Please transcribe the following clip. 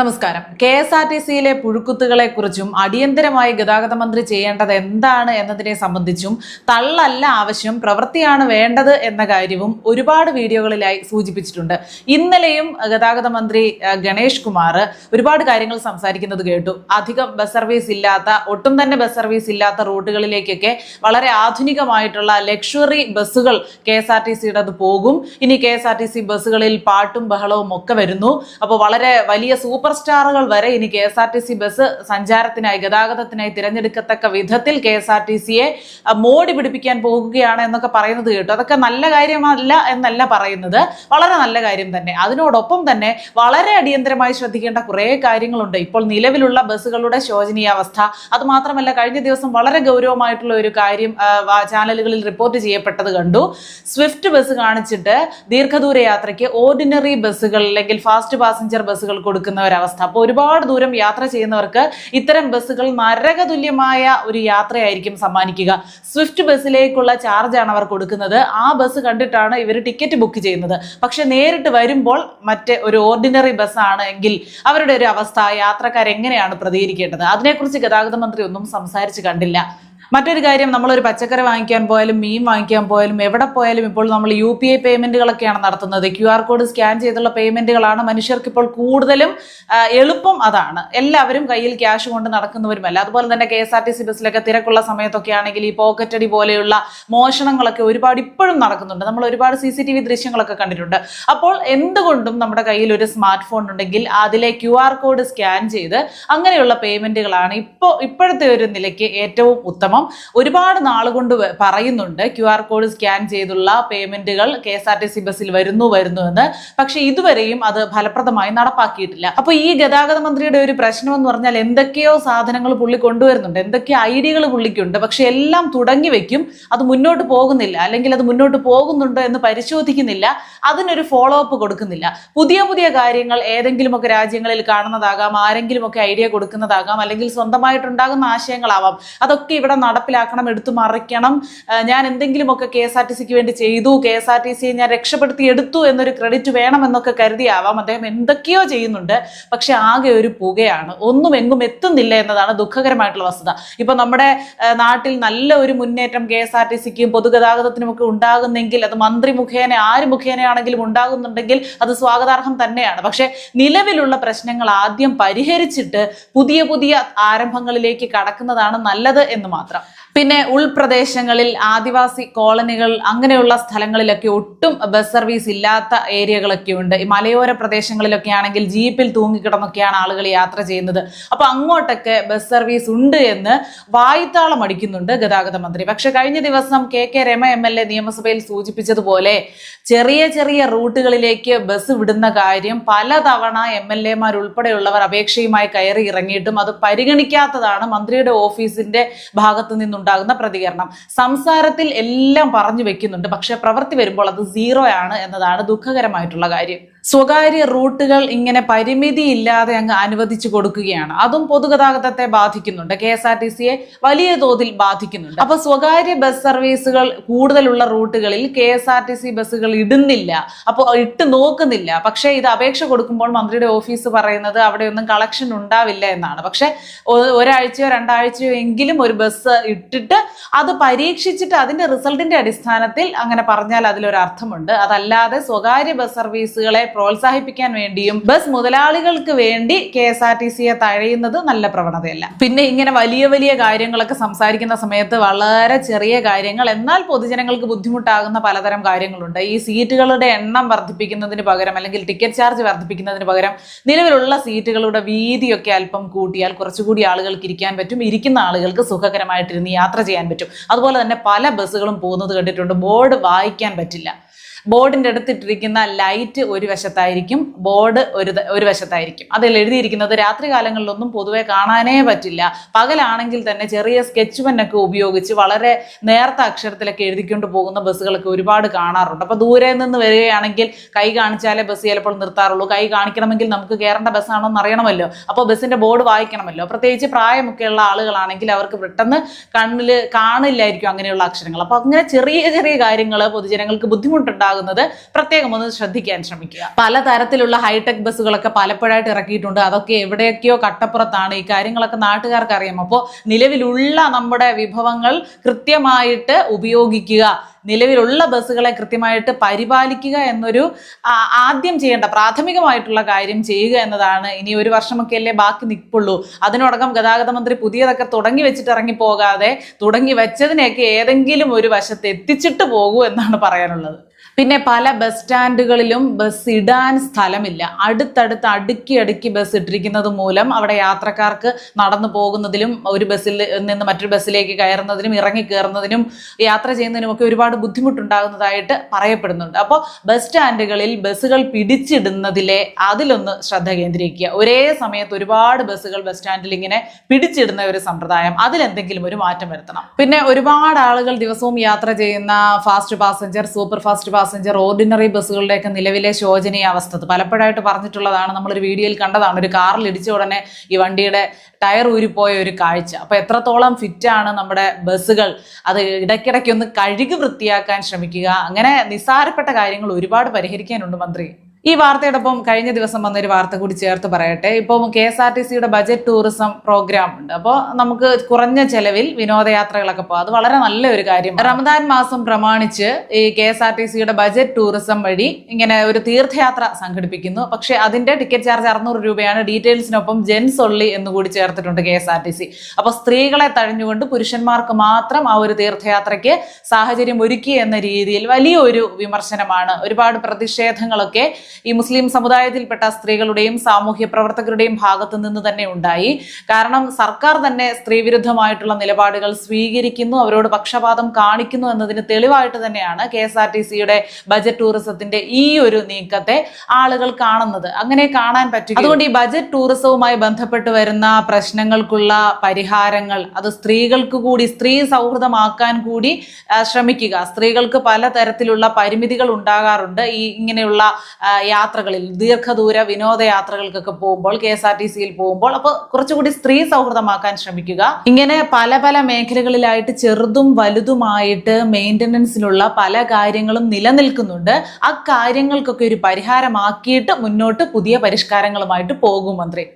നമസ്കാരം. K S R T സിയിലെ പുഴുക്കുത്തുകളെ കുറിച്ചും അടിയന്തരമായി ഗതാഗത മന്ത്രി ചെയ്യേണ്ടത് എന്താണ് എന്നതിനെ സംബന്ധിച്ചും തള്ളല്ല ആവശ്യം പ്രവൃത്തിയാണ് വേണ്ടത് എന്ന കാര്യവും ഒരുപാട് വീഡിയോകളിലായി സൂചിപ്പിച്ചിട്ടുണ്ട്. ഇന്നലെയും ഗതാഗത മന്ത്രി ഗണേഷ് കുമാർ ഒരുപാട് കാര്യങ്ങൾ സംസാരിക്കുന്നത് കേട്ടു. അധികം ബസ് സർവീസ് ഇല്ലാത്ത ഒട്ടും തന്നെ ബസ് സർവീസ് ഇല്ലാത്ത റൂട്ടുകളിലേക്കൊക്കെ വളരെ ആധുനികമായിട്ടുള്ള ലക്ഷറി ബസ്സുകൾ കെ എസ് ആർ ടി സിയുടെ പോകും. ഇനി K S R T C ബസ്സുകളിൽ പാട്ടും ബഹളവും ഒക്കെ വരുന്നു. അപ്പോൾ വളരെ വലിയ സൂപ്പർ സ്റ്റാറുകൾ വരെ ഇനി K S R T C bus സഞ്ചാരത്തിനായി ഗതാഗതത്തിനായി തിരഞ്ഞെടുക്കത്തക്ക വിധത്തിൽ കെ എസ് ആർ ടി സിയെ മോടി പിടിപ്പിക്കാൻ പോകുകയാണ് എന്നൊക്കെ പറയുന്നത് കേട്ടു. അതൊക്കെ നല്ല കാര്യമല്ല എന്നല്ല പറയുന്നത്. വളരെ നല്ല കാര്യം തന്നെ. അതിനോടൊപ്പം തന്നെ വളരെ അടിയന്തരമായി ശ്രദ്ധിക്കേണ്ട കുറേ കാര്യങ്ങളുണ്ട്. ഇപ്പോൾ നിലവിലുള്ള ബസ്സുകളുടെ ശോചനീയാവസ്ഥ. അതുമാത്രമല്ല കഴിഞ്ഞ ദിവസം വളരെ ഗൗരവമായിട്ടുള്ള ഒരു കാര്യം ചാനലുകളിൽ റിപ്പോർട്ട് ചെയ്യപ്പെട്ടത് കണ്ടു. സ്വിഫ്റ്റ് ബസ് കാണിച്ചിട്ട് ദീർഘദൂര യാത്രയ്ക്ക് ഓർഡിനറി ബസ്സുകൾ അല്ലെങ്കിൽ ഫാസ്റ്റ് പാസഞ്ചർ ബസ്സുകൾ കൊടുക്കുന്ന ഒരവസ്ഥ. അപ്പോൾ ഒരുപാട് ദൂരം യാത്ര ചെയ്യുന്നവർക്ക് ഇത്തരം ബസ്സുകൾ നരകതുല്യമായ ഒരു യാത്രയായിരിക്കും സമ്മാനിക്കുക. സ്വിഫ്റ്റ് ബസ്സിലേക്കുള്ള ചാർജാണ് അവർ കൊടുക്കുന്നത്. ആ ബസ് കണ്ടിട്ടാണ് ഇവർ ടിക്കറ്റ് ബുക്ക് ചെയ്യുന്നത്. പക്ഷെ നേരിട്ട് വരുമ്പോൾ മറ്റേ ഒരു ഓർഡിനറി ബസ്സാണ് എങ്കിൽ അവരുടെ ഒരു അവസ്ഥ യാത്രക്കാരെങ്ങനെയാണ് പ്രതികരിക്കേണ്ടത്? അതിനെക്കുറിച്ച് ഗതാഗത മന്ത്രി ഒന്നും സംസാരിച്ച് കണ്ടില്ല. മറ്റൊരു കാര്യം നമ്മളൊരു പച്ചക്കറി വാങ്ങിക്കാൻ പോയാലും മീൻ വാങ്ങിക്കാൻ പോയാലും എവിടെ പോയാലും ഇപ്പോൾ നമ്മൾ യു പി ഐ പേയ്മെന്റുകളൊക്കെയാണ് നടത്തുന്നത്. ക്യു ആർ കോഡ് സ്കാൻ ചെയ്തുള്ള പേയ്മെന്റുകളാണ് മനുഷ്യർക്ക് ഇപ്പോൾ കൂടുതലും എളുപ്പം അതാണ്. എല്ലാവരും കയ്യിൽ ക്യാഷ് കൊണ്ട് നടക്കുന്നവരുമല്ല. അതുപോലെ തന്നെ K S R T C ബസ്സിലൊക്കെ തിരക്കുള്ള സമയത്തൊക്കെ ആണെങ്കിൽ ഈ പോക്കറ്റടി പോലെയുള്ള മോഷണങ്ങളൊക്കെ ഒരുപാട് ഇപ്പോഴും നടക്കുന്നുണ്ട്. നമ്മൾ ഒരുപാട് സി സി ടി വി ദൃശ്യങ്ങളൊക്കെ കണ്ടിട്ടുണ്ട്. അപ്പോൾ എന്തുകൊണ്ടും നമ്മുടെ കയ്യിൽ ഒരു സ്മാർട്ട് ഫോൺ ഉണ്ടെങ്കിൽ അതിലെ ക്യു ആർ കോഡ് സ്കാൻ ചെയ്ത് അങ്ങനെയുള്ള പേയ്മെന്റുകളാണ് ഇപ്പോൾ ഇപ്പോഴത്തെ ഒരു നിലയ്ക്ക് ഏറ്റവും ഉത്തമം. ഒരുപാട് നാളുകൊണ്ട് കൊണ്ട് പറയുന്നുണ്ട് ക്യു ആർ കോഡ് സ്കാൻ ചെയ്തുള്ള പേയ്മെന്റുകൾ K S R T C ബസ്സിൽ വരുന്നു വരുന്നു എന്ന്. പക്ഷെ ഇതുവരെയും അത് ഫലപ്രദമായി നടപ്പാക്കിയിട്ടില്ല. അപ്പൊ ഈ ഗതാഗത മന്ത്രിയുടെ ഒരു പ്രശ്നം എന്ന് പറഞ്ഞാൽ എന്തൊക്കെയോ സാധനങ്ങൾ പുള്ളി കൊണ്ടുവരുന്നുണ്ട്. എന്തൊക്കെ ഐഡിയകൾ പുള്ളിക്കുണ്ട്. പക്ഷെ എല്ലാം തുടങ്ങി വെക്കും. അത് മുന്നോട്ട് പോകുന്നില്ല. അല്ലെങ്കിൽ അത് മുന്നോട്ട് പോകുന്നുണ്ടോ എന്ന് പരിശോധിക്കുന്നില്ല. അതിനൊരു ഫോളോ അപ്പ് കൊടുക്കുന്നില്ല. പുതിയ പുതിയ കാര്യങ്ങൾ ഏതെങ്കിലുമൊക്കെ രാജ്യങ്ങളിൽ കാണുന്നതാകാം. ആരെങ്കിലുമൊക്കെ ഐഡിയ കൊടുക്കുന്നതാകാം. അല്ലെങ്കിൽ സ്വന്തമായിട്ടുണ്ടാകുന്ന ആശയങ്ങളാവാം. അതൊക്കെ ഇവിടെ നടപ്പിലാക്കണം എടുത്തു മറിക്കണം. ഞാൻ എന്തെങ്കിലുമൊക്കെ കെ എസ് ആർ ടി സിക്ക് വേണ്ടി ചെയ്തു കെ എസ് ആർ ടി സിയെ ഞാൻ രക്ഷപ്പെടുത്തി എടുത്തു എന്നൊരു ക്രെഡിറ്റ് വേണമെന്നൊക്കെ കരുതിയാവാം. അദ്ദേഹം എന്തൊക്കെയോ ചെയ്യുന്നുണ്ട് പക്ഷെ ആകെ ഒരു പുകയാണ്. ഒന്നും എങ്ങും എത്തുന്നില്ല എന്നതാണ് ദുഃഖകരമായിട്ടുള്ള വസ്തുത. ഇപ്പൊ നമ്മുടെ നാട്ടിൽ നല്ല ഒരു മുന്നേറ്റം കെ എസ് ആർ ടി സിക്കും പൊതുഗതാഗതത്തിനും ഒക്കെ ഉണ്ടാകുന്നെങ്കിൽ അത് മന്ത്രി മുഖേന ആര് മുഖേനയാണെങ്കിലും ഉണ്ടാകുന്നുണ്ടെങ്കിൽ അത് സ്വാഗതാർഹം തന്നെയാണ്. പക്ഷെ നിലവിലുള്ള പ്രശ്നങ്ങൾ ആദ്യം പരിഹരിച്ചിട്ട് പുതിയ പുതിയ ആരംഭങ്ങളിലേക്ക് കടക്കുന്നതാണ് നല്ലത് എന്ന് മാത്രം. പിന്നെ ഉൾപ്രദേശങ്ങളിൽ ആദിവാസി കോളനികൾ അങ്ങനെയുള്ള സ്ഥലങ്ങളിലൊക്കെ ഒട്ടും ബസ് സർവീസ് ഇല്ലാത്ത ഏരിയകളൊക്കെ ഉണ്ട്. ഈ മലയോര പ്രദേശങ്ങളിലൊക്കെ ആണെങ്കിൽ ജീപ്പിൽ തൂങ്ങിക്കിടന്നൊക്കെയാണ് ആളുകൾ യാത്ര ചെയ്യുന്നത്. അപ്പൊ അങ്ങോട്ടൊക്കെ ബസ് സർവീസ് ഉണ്ട് എന്ന് വായ്ത്താളം അടിക്കുന്നുണ്ട് ഗതാഗത മന്ത്രി. പക്ഷെ കഴിഞ്ഞ ദിവസം K K Rema M L A നിയമസഭയിൽ സൂചിപ്പിച്ചതുപോലെ ചെറിയ ചെറിയ റൂട്ടുകളിലേക്ക് ബസ് വിടുന്ന കാര്യം പലതവണ എം എൽ എമാർ ഉൾപ്പെടെയുള്ളവർ അപേക്ഷയുമായി കയറി ഇറങ്ങിയിട്ടും അത് പരിഗണിക്കാത്തതാണ് മന്ത്രിയുടെ ഓഫീസിന്റെ ഭാഗത്തു നിന്നുണ്ടാകുന്ന പ്രതികരണം. സംസാരത്തിൽ എല്ലാം പറഞ്ഞു വെക്കുന്നുണ്ട്. പക്ഷെ പ്രവൃത്തി വരുമ്പോൾ അത് സീറോ ആണ് എന്നതാണ് ദുഃഖകരമായിട്ടുള്ള കാര്യം. സ്വകാര്യ റൂട്ടുകൾ ഇങ്ങനെ പരിമിതി ഇല്ലാതെ അങ്ങ് അനുവദിച്ചു കൊടുക്കുകയാണ്. അതും പൊതുഗതാഗതത്തെ ബാധിക്കുന്നുണ്ട്. കെ എസ് ആർ ടി സിയെ വലിയ തോതിൽ ബാധിക്കുന്നുണ്ട്. അപ്പൊ സ്വകാര്യ ബസ് സർവീസുകൾ കൂടുതലുള്ള റൂട്ടുകളിൽ K S R T C ബസ്സുകൾ ഇടുന്നില്ല. അപ്പോൾ ഇട്ട് നോക്കുന്നില്ല. പക്ഷേ ഇത് അപേക്ഷ കൊടുക്കുമ്പോൾ മന്ത്രിയുടെ ഓഫീസ് പറയുന്നത് അവിടെ ഒന്നും കളക്ഷൻ ഉണ്ടാവില്ല എന്നാണ്. പക്ഷെ ഒരാഴ്ചയോ രണ്ടാഴ്ചയോ എങ്കിലും ഒരു ബസ് ഇട്ടിട്ട് അത് പരീക്ഷിച്ചിട്ട് അതിന്റെ റിസൾട്ടിന്റെ അടിസ്ഥാനത്തിൽ അങ്ങനെ പറഞ്ഞാൽ അതിലൊരു അർത്ഥമുണ്ട് അതല്ലാതെ സ്വകാര്യ ബസ് സർവീസുകളെ പ്രോത്സാഹിപ്പിക്കാൻ വേണ്ടിയും ബസ് മുതലാളികൾക്ക് വേണ്ടി കെ എസ് ആർ ടി സിയെ തഴയുന്നത് നല്ല പ്രവണതയല്ല. പിന്നെ ഇങ്ങനെ വലിയ വലിയ കാര്യങ്ങളൊക്കെ സംസാരിക്കുന്ന സമയത്ത് വളരെ ചെറിയ കാര്യങ്ങൾ എന്നാൽ പൊതുജനങ്ങൾക്ക് ബുദ്ധിമുട്ടാകുന്ന പലതരം കാര്യങ്ങളുണ്ട്. ഈ സീറ്റുകളുടെ എണ്ണം വർദ്ധിപ്പിക്കുന്നതിന് പകരം അല്ലെങ്കിൽ ടിക്കറ്റ് ചാർജ് വർദ്ധിപ്പിക്കുന്നതിന് പകരം നിലവിലുള്ള സീറ്റുകളുടെ വീതിയൊക്കെ അല്പം കൂട്ടിയാൽ കുറച്ചുകൂടി ആളുകൾക്ക് ഇരിക്കാൻ പറ്റും. ഇരിക്കുന്ന ആളുകൾക്ക് സുഖകരമായിട്ടിരുന്ന് യാത്ര ചെയ്യാൻ പറ്റും. അതുപോലെ തന്നെ പല ബസ്സുകളും പോകുന്നത് കണ്ടിട്ടുണ്ട്. ബോർഡ് വായിക്കാൻ പറ്റില്ല. ബോർഡിന്റെ അടുത്തിട്ടിരിക്കുന്ന ലൈറ്റ് ഒരു വശത്തായിരിക്കും ബോർഡ് ഒരു ഒരു വശത്തായിരിക്കും. അതിൽ എഴുതിയിരിക്കുന്നത് രാത്രി കാലങ്ങളിലൊന്നും പൊതുവെ കാണാനേ പറ്റില്ല. പകലാണെങ്കിൽ തന്നെ ചെറിയ സ്കെച്ച് പെന്നൊക്കെ ഉപയോഗിച്ച് വളരെ നേർത്ത അക്ഷരത്തിലൊക്കെ എഴുതിക്കൊണ്ട് പോകുന്ന ബസ്സുകളൊക്കെ ഒരുപാട് കാണാറുണ്ട്. അപ്പോൾ ദൂരെ നിന്ന് വരികയാണെങ്കിൽ കൈ കാണിച്ചാലേ ബസ് ചിലപ്പോൾ നിർത്താറുള്ളൂ. കൈ കാണിക്കണമെങ്കിൽ നമുക്ക് കയറേണ്ട ബസ്സാണോ എന്ന് അറിയണമല്ലോ. അപ്പോൾ ബസ്സിന്റെ ബോർഡ് വായിക്കണമല്ലോ. പ്രത്യേകിച്ച് പ്രായമൊക്കെയുള്ള ആളുകളാണെങ്കിൽ അവർക്ക് പെട്ടെന്ന് കണ്ണിൽ കാണില്ലായിരിക്കും അങ്ങനെയുള്ള അക്ഷരങ്ങൾ. അപ്പോൾ അങ്ങനെ ചെറിയ ചെറിയ കാര്യങ്ങൾ പൊതുജനങ്ങൾക്ക് ബുദ്ധിമുട്ടുണ്ടാകും. ഉണ്ടാകുന്നത്. പ്രത്യേകം ഒന്ന് ശ്രദ്ധിക്കാൻ ശ്രമിക്കുക. പലതരത്തിലുള്ള ഹൈടെക് ബസ്സുകളൊക്കെ പലപ്പോഴായിട്ട് ഇറക്കിയിട്ടുണ്ട്. അതൊക്കെ എവിടെയൊക്കെയോ കട്ടപ്പുറത്താണ്. ഈ കാര്യങ്ങളൊക്കെ നാട്ടുകാർക്ക് അറിയാം അപ്പോൾ നിലവിലുള്ള നമ്മുടെ വിഭവങ്ങൾ കൃത്യമായിട്ട് ഉപയോഗിക്കുക. നിലവിലുള്ള ബസ്സുകളെ കൃത്യമായിട്ട് പരിപാലിക്കുക എന്നൊരു ആദ്യം ചെയ്യേണ്ട പ്രാഥമികമായിട്ടുള്ള കാര്യം ചെയ്യുക എന്നതാണ്. ഇനി ഒരു വർഷമൊക്കെ അല്ലേ ബാക്കി നിൽപ്പുള്ളൂ. അതിനോടകം ഗതാഗത മന്ത്രി പുതിയതൊക്കെ തുടങ്ങി വെച്ചിട്ട് ഇറങ്ങി പോകാതെ തുടങ്ങി വെച്ചതിനെയൊക്കെ ഏതെങ്കിലും ഒരു വശത്ത് എത്തിച്ചിട്ട് പോകൂ എന്നാണ് പറയാനുള്ളത്. പിന്നെ പല ബസ് സ്റ്റാൻഡുകളിലും ബസ് ഇടാൻ സ്ഥലമില്ല. അടുത്തടുത്ത് അടുക്കി അടുക്കി ബസ് ഇട്ടിരിക്കുന്നത് മൂലം അവിടെ യാത്രക്കാർക്ക് നടന്നു പോകുന്നതിലും ഒരു ബസ്സിൽ നിന്ന് മറ്റൊരു ബസ്സിലേക്ക് കയറുന്നതിനും ഇറങ്ങി കയറുന്നതിനും യാത്ര ചെയ്യുന്നതിനുമൊക്കെ ഒരുപാട് ബുദ്ധിമുട്ടുണ്ടാകുന്നതായിട്ട് പറയപ്പെടുന്നുണ്ട്. അപ്പോൾ ബസ് സ്റ്റാൻഡുകളിൽ ബസ്സുകൾ പിടിച്ചിടുന്നതിലെ അതിലൊന്ന് ശ്രദ്ധ കേന്ദ്രീകരിക്കുക. ഒരേ സമയത്ത് ഒരുപാട് ബസ്സുകൾ ബസ് സ്റ്റാൻഡിൽ ഇങ്ങനെ പിടിച്ചിടുന്ന ഒരു സമ്പ്രദായം അതിലെന്തെങ്കിലും ഒരു മാറ്റം വരുത്തണം. പിന്നെ ഒരുപാട് ആളുകൾ ദിവസവും യാത്ര ചെയ്യുന്ന fast passenger super fast passenger ordinary ബസ്സുകളുടെയൊക്കെ നിലവിലെ ശോചനീയ അവസ്ഥ. പലപ്പോഴായിട്ട് പറഞ്ഞിട്ടുള്ളതാണ്. നമ്മളൊരു വീഡിയോയിൽ കണ്ടതാണ്. ഒരു കാറിൽ ഇടിച്ച ഉടനെ ഈ വണ്ടിയുടെ ടയർ ഊരിപ്പോയ ഒരു കാഴ്ച. അപ്പോൾ എത്രത്തോളം ഫിറ്റാണ് നമ്മുടെ ബസ്സുകൾ? അത് ഇടയ്ക്കിടയ്ക്ക് ഒന്ന് കഴുകി വൃത്തിയാക്കാൻ ശ്രമിക്കുക. അങ്ങനെ നിസ്സാരപ്പെട്ട കാര്യങ്ങൾ ഒരുപാട് പരിഹരിക്കാനുണ്ട് മന്ത്രി. ഈ വാർത്തയോടൊപ്പം കഴിഞ്ഞ ദിവസം വന്നൊരു വാർത്ത കൂടി ചേർത്ത് പറയട്ടെ. ഇപ്പം കെ എസ് ആർ ടി സിയുടെ ബജറ്റ് ടൂറിസം പ്രോഗ്രാം ഉണ്ട്. അപ്പോൾ നമുക്ക് കുറഞ്ഞ ചെലവിൽ വിനോദയാത്രകളൊക്കെ പോകാം. അത് വളരെ നല്ല ഒരു കാര്യം. റമദാൻ മാസം പ്രമാണിച്ച് ഈ കെ എസ് ആർ ടി സിയുടെ ബജറ്റ് ടൂറിസം വഴി ഇങ്ങനെ ഒരു തീർത്ഥയാത്ര സംഘടിപ്പിക്കുന്നു. പക്ഷേ അതിന്റെ ടിക്കറ്റ് ചാർജ് അറുന്നൂറ് രൂപയാണ്. ഡീറ്റെയിൽസിനൊപ്പം ജെൻസ് ഒള്ളി എന്ന് കൂടി ചേർത്തിട്ടുണ്ട് K S R T C. അപ്പോൾ സ്ത്രീകളെ തഴഞ്ഞുകൊണ്ട് പുരുഷന്മാർക്ക് മാത്രം ആ ഒരു തീർത്ഥയാത്രയ്ക്ക് സാഹചര്യം ഒരുക്കി എന്ന രീതിയിൽ വലിയൊരു വിമർശനമാണ്. ഒരുപാട് പ്രതിഷേധങ്ങളൊക്കെ ഈ മുസ്ലിം സമുദായത്തിൽപ്പെട്ട സ്ത്രീകളുടെയും സാമൂഹ്യ പ്രവർത്തകരുടെയും ഭാഗത്തു നിന്ന് തന്നെ ഉണ്ടായി. കാരണം സർക്കാർ തന്നെ സ്ത്രീവിരുദ്ധമായിട്ടുള്ള നിലപാടുകൾ സ്വീകരിക്കുന്നു അവരോട് പക്ഷപാതം കാണിക്കുന്നു എന്നതിന് തെളിവായിട്ട് തന്നെയാണ് കെ എസ് ആർ ടി സിയുടെ ബജറ്റ് ടൂറിസത്തിന്റെ ഈ ഒരു നീക്കത്തെ ആളുകൾ കാണുന്നത്. അങ്ങനെ കാണാൻ പറ്റും അതുകൊണ്ട് ഈ ബജറ്റ് ടൂറിസവുമായി ബന്ധപ്പെട്ട് വരുന്ന പ്രശ്നങ്ങൾക്കുള്ള പരിഹാരങ്ങൾ അത് സ്ത്രീകൾക്ക് കൂടി സ്ത്രീ സൗഹൃദമാക്കാൻ കൂടി ശ്രമിക്കുക. സ്ത്രീകൾക്ക് പലതരത്തിലുള്ള പരിമിതികൾ ഉണ്ടാകാറുണ്ട്. ഈ ഇങ്ങനെയുള്ള യാത്രകളിൽ ദീർഘദൂര വിനോദയാത്രകൾക്കൊക്കെ പോകുമ്പോൾ കെ എസ് ആർ ടി സിയിൽ പോകുമ്പോൾ അപ്പോൾ കുറച്ചുകൂടി സ്ത്രീ സൗഹൃദമാക്കാൻ ശ്രമിക്കുക. ഇങ്ങനെ പല പല മേഖലകളിലായിട്ട് ചെറുതും വലുതുമായിട്ട് മെയിന്റനൻസിലുള്ള പല കാര്യങ്ങളും നിലനിൽക്കുന്നുണ്ട്. ആ കാര്യങ്ങൾക്കൊക്കെ ഒരു പരിഹാരമാക്കിയിട്ട് മുന്നോട്ട് പുതിയ പരിഷ്കാരങ്ങളുമായിട്ട് പോകും മന്ത്രി.